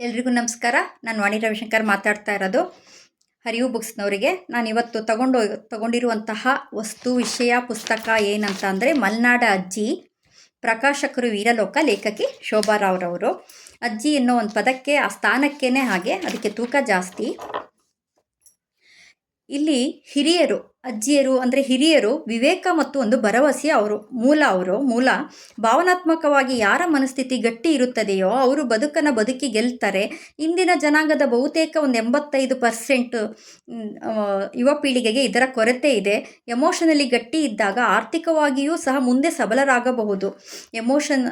ಎಲ್ರಿಗೂ ನಮಸ್ಕಾರ. ನಾನು ವಾಣಿ ರವಿಶಂಕರ್ ಮಾತಾಡ್ತಾ ಇರೋದು. ಹರಿವು ಬುಕ್ಸ್ನವರಿಗೆ ನಾನು ಇವತ್ತು ತಗೊಂಡು, ತಗೊಂಡಿರುವಂತಹ ವಸ್ತು, ವಿಷಯ, ಪುಸ್ತಕ ಏನಂತ ಅಂದರೆ ಮಲ್ನಾಡ ಅಜ್ಜಿ, ಪ್ರಕಾಶಕರು ವೀರಲೋಕ ಲೇಖಕಿ ಶೋಭಾರಾವ್ರವರು ಅಜ್ಜಿ ಅನ್ನೋ ಒಂದು ಪದಕ್ಕೆ, ಆ ಸ್ಥಾನಕ್ಕೇ ಹಾಗೆ ಅದಕ್ಕೆ ತೂಕ ಜಾಸ್ತಿ. ಇಲ್ಲಿ ಹಿರಿಯರು ಅಜ್ಜಿಯರು ಅಂದರೆ ಹಿರಿಯರು, ವಿವೇಕ ಮತ್ತು ಒಂದು ಭರವಸೆ ಅವರು, ಮೂಲ ಅವರು, ಮೂಲ ಭಾವನಾತ್ಮಕವಾಗಿ ಯಾರ ಮನಸ್ಥಿತಿ ಗಟ್ಟಿ ಇರುತ್ತದೆಯೋ ಅವರು ಬದುಕನ್ನು ಬದುಕಿ ಗೆಲ್ತಾರೆ. ಇಂದಿನ ಜನಾಂಗದ ಬಹುತೇಕ ಒಂದು ಎಂಬತ್ತೈದು ಪರ್ಸೆಂಟ್ ಯುವ ಪೀಳಿಗೆಗೆ ಇದರ ಕೊರತೆ ಇದೆ. ಎಮೋಷನಲಿ ಗಟ್ಟಿ ಇದ್ದಾಗ ಆರ್ಥಿಕವಾಗಿಯೂ ಸಹ ಮುಂದೆ ಸಬಲರಾಗಬಹುದು. ಎಮೋಷನ್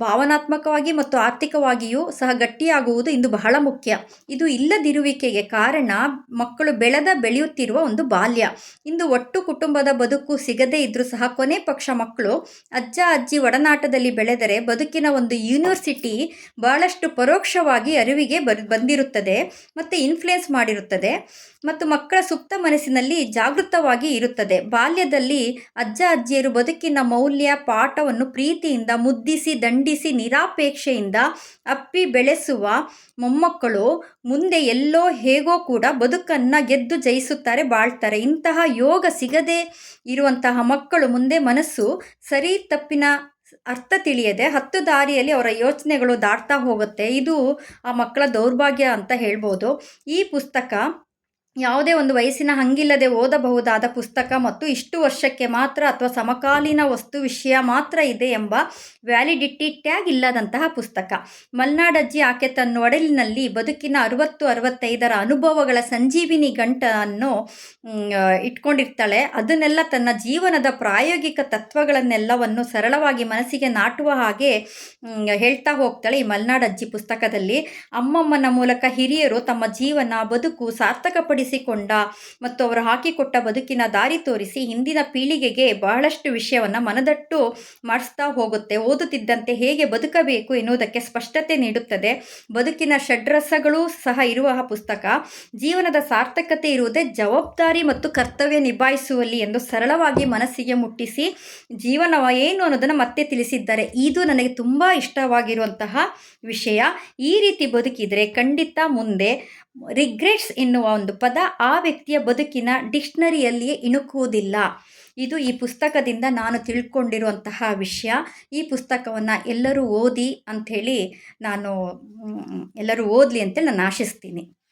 ಭಾವನಾತ್ಮಕವಾಗಿ ಮತ್ತು ಆರ್ಥಿಕವಾಗಿಯೂ ಸಹ ಗಟ್ಟಿಯಾಗುವುದು ಇಂದು ಬಹಳ ಮುಖ್ಯ. ಇದು ಇಲ್ಲದಿರುವಿಕೆಗೆ ಕಾರಣ ಮಕ್ಕಳು ಬೆಳೆದ ಬೆಳೆಯುತ್ತಿರುವ ಒಂದು ಬಾಲ್ಯ. ಇಂದು ಒಟ್ಟು ಕುಟುಂಬದ ಬದುಕು ಸಿಗದೇ ಇದ್ದರೂ ಸಹ ಕೊನೆ ಪಕ್ಷ ಮಕ್ಕಳು ಅಜ್ಜ, ಅಜ್ಜಿ ಒಡನಾಟದಲ್ಲಿ ಬೆಳೆದರೆ ಬದುಕಿನ ಒಂದು ಯೂನಿವರ್ಸಿಟಿ ಬಹಳಷ್ಟು ಪರೋಕ್ಷವಾಗಿ ಅರಿವಿಗೆ ಬಂದಿರುತ್ತದೆ ಮತ್ತು ಇನ್ಫ್ಲುಯೆನ್ಸ್ ಮಾಡಿರುತ್ತದೆ ಮತ್ತು ಮಕ್ಕಳ ಸುಪ್ತ ಮನಸ್ಸಿನಲ್ಲಿ ಜಾಗೃತವಾಗಿ ಇರುತ್ತದೆ. ಬಾಲ್ಯದಲ್ಲಿ ಅಜ್ಜ, ಅಜ್ಜಿಯರು ಬದುಕಿನ ಮೌಲ್ಯ, ಪಾಠವನ್ನು ಪ್ರೀತಿಯಿಂದ ಮುದ್ದಿಸಿ ದಂಡಿಸಿ ನಿರಾಪೇಕ್ಷೆಯಿಂದ ಅಪ್ಪಿ ಬೆಳೆಸುವ ಮೊಮ್ಮಕ್ಕಳು ಮುಂದೆ ಎಲ್ಲೋ ಹೇಗೋ ಕೂಡ ಬದುಕನ್ನು ಗೆದ್ದು ಜಯಿಸುತ್ತಾರೆ, ಬಾಳ್ತಾರೆ. ಇಂತಹ ಯೋಗ ಸಿಗದೇ ಇರುವಂತಹ ಮಕ್ಕಳು ಮುಂದೆ ಮನಸ್ಸು ಸರಿ ತಪ್ಪಿನ ಅರ್ಥ ತಿಳಿಯದೆ ಹತ್ತು ದಾರಿಯಲ್ಲಿ ಅವರ ಯೋಚನೆಗಳು ದಾಟ್ತಾ ಹೋಗುತ್ತೆ. ಇದು ಆ ಮಕ್ಕಳ ದೌರ್ಭಾಗ್ಯ ಅಂತ ಹೇಳ್ಬೋದು. ಈ ಪುಸ್ತಕ ಯಾವುದೇ ಒಂದು ವಯಸ್ಸಿನ ಹಂಗಿಲ್ಲದೆ ಓದಬಹುದಾದ ಪುಸ್ತಕ ಮತ್ತು ಇಷ್ಟು ವರ್ಷಕ್ಕೆ ಮಾತ್ರ ಅಥವಾ ಸಮಕಾಲೀನ ವಸ್ತು ವಿಷಯ ಮಾತ್ರ ಇದೆ ಎಂಬ ವ್ಯಾಲಿಡಿಟಿ ಟ್ಯಾಗ್ ಇಲ್ಲದಂತಹ ಪುಸ್ತಕ. ಮಲ್ನಾಡಜ್ಜಿ ಆಕೆ ತನ್ನ ಒಡಲಿನಲ್ಲಿ ಬದುಕಿನ ಅರವತ್ತು ಅರವತ್ತೈದರ ಅನುಭವಗಳ ಸಂಜೀವಿನಿ ಗಂಟನ್ನು ಇಟ್ಕೊಂಡಿರ್ತಾಳೆ. ಅದನ್ನೆಲ್ಲ ತನ್ನ ಜೀವನದ ಪ್ರಾಯೋಗಿಕ ತತ್ವಗಳನ್ನೆಲ್ಲವನ್ನು ಸರಳವಾಗಿ ಮನಸ್ಸಿಗೆ ನಾಟುವ ಹಾಗೆ ಹೇಳ್ತಾ ಹೋಗ್ತಾಳೆ ಈ ಮಲ್ನಾಡಜ್ಜಿ ಪುಸ್ತಕದಲ್ಲಿ. ಅಮ್ಮಮ್ಮನ ಮೂಲಕ ಹಿರಿಯರು ತಮ್ಮ ಜೀವನ, ಬದುಕು ಸಾರ್ಥಕಪಡಿಸಿ ಮತ್ತು ಅವರು ಹಾಕಿಕೊಟ್ಟ ಬದುಕಿನ ದಾರಿ ತೋರಿಸಿ ಹಿಂದಿನ ಪೀಳಿಗೆಗೆ ಬಹಳಷ್ಟು ವಿಷಯವನ್ನು ಮನದಟ್ಟು ಮಾಡಿಸ್ತಾ ಹೋಗುತ್ತೆ. ಓದುತ್ತಿದ್ದಂತೆ ಹೇಗೆ ಬದುಕಬೇಕು ಎನ್ನುವುದಕ್ಕೆ ಸ್ಪಷ್ಟತೆ ನೀಡುತ್ತದೆ. ಬದುಕಿನ ಷಡ್ರಸಗಳು ಸಹ ಇರುವ ಪುಸ್ತಕ. ಜೀವನದ ಸಾರ್ಥಕತೆ ಇರುವುದೇ ಜವಾಬ್ದಾರಿ ಮತ್ತು ಕರ್ತವ್ಯ ನಿಭಾಯಿಸುವಲ್ಲಿ ಎಂದು ಸರಳವಾಗಿ ಮನಸ್ಸಿಗೆ ಮುಟ್ಟಿಸಿ ಜೀವನ ಏನು ಅನ್ನೋದನ್ನು ಮತ್ತೆ ತಿಳಿಸಿದ್ದಾರೆ. ಇದು ನನಗೆ ತುಂಬ ಇಷ್ಟವಾಗಿರುವಂತಹ ವಿಷಯ. ಈ ರೀತಿ ಬದುಕಿದರೆ ಖಂಡಿತ ಮುಂದೆ ರಿಗ್ರೆಟ್ಸ್ ಎನ್ನುವ ಒಂದು ಪದ ಆ ವ್ಯಕ್ತಿಯ ಬದುಕಿನ ಡಿಕ್ಷ್ನರಿಯಲ್ಲಿಯೇ ಇಣುಕುವುದಿಲ್ಲ. ಇದು ಈ ಪುಸ್ತಕದಿಂದ ನಾನು ತಿಳ್ಕೊಂಡಿರುವಂತಹ ವಿಷಯ. ಈ ಪುಸ್ತಕವನ್ನು ಎಲ್ಲರೂ ಓದಿ ಅಂಥೇಳಿ ನಾನು ಎಲ್ಲರೂ ಓದಲಿ ಅಂತೇಳಿ ನಾನು ಆಶಿಸ್ತೀನಿ.